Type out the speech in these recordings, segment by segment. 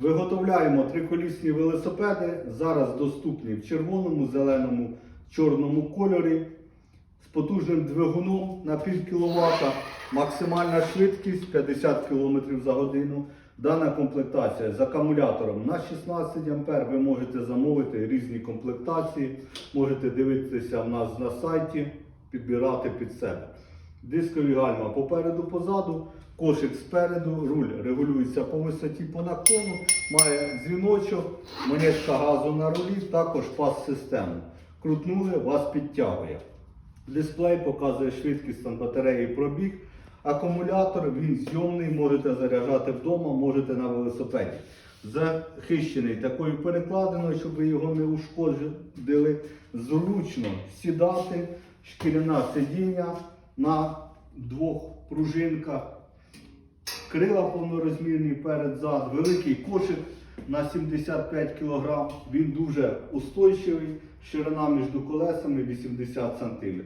Виготовляємо триколісні велосипеди. Зараз доступні в червоному, зеленому, чорному кольорі з потужним двигуном на пів кіловата, максимальна швидкість 50 км за годину. Дана комплектація з акумулятором на 16 А. Ви можете замовити різні комплектації, можете дивитися в нас на сайті, підбирати під себе. Дискові гальма попереду позаду, кошик спереду, руль регулюється по висоті по наклону, має дзвіночок, монетка газу на рулі, також пас-систему. Крутнули, вас підтягує. Дисплей показує швидкість там, батареї пробіг. Акумулятор він зйомний, можете заряджати вдома, можете на велосипеді. Захищений такою перекладиною, щоб ви його не ушкодили. Зручно сідати, шкіряна сидіння на двох пружинках. Крила повнорозмірні перед-зад, великий кошик на 75 кг. Він дуже устойчивий, ширина між колесами 80 см.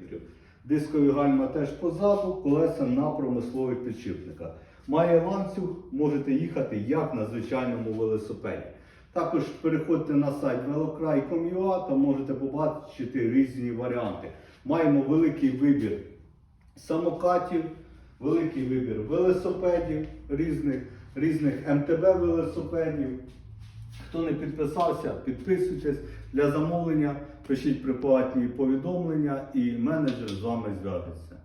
Дискові гальма теж позаду, колеса на промислових підшипниках. Має ланцюг, можете їхати як на звичайному велосипеді. Також переходьте на сайт velocry.com.ua та можете побачити різні варіанти. Маємо великий вибір самокатів, великий вибір велосипедів, різних, різних МТБ велосипедів. Хто не підписався, підписуйтесь. Для замовлення пишіть приватні повідомлення і менеджер з вами зв'яжеться.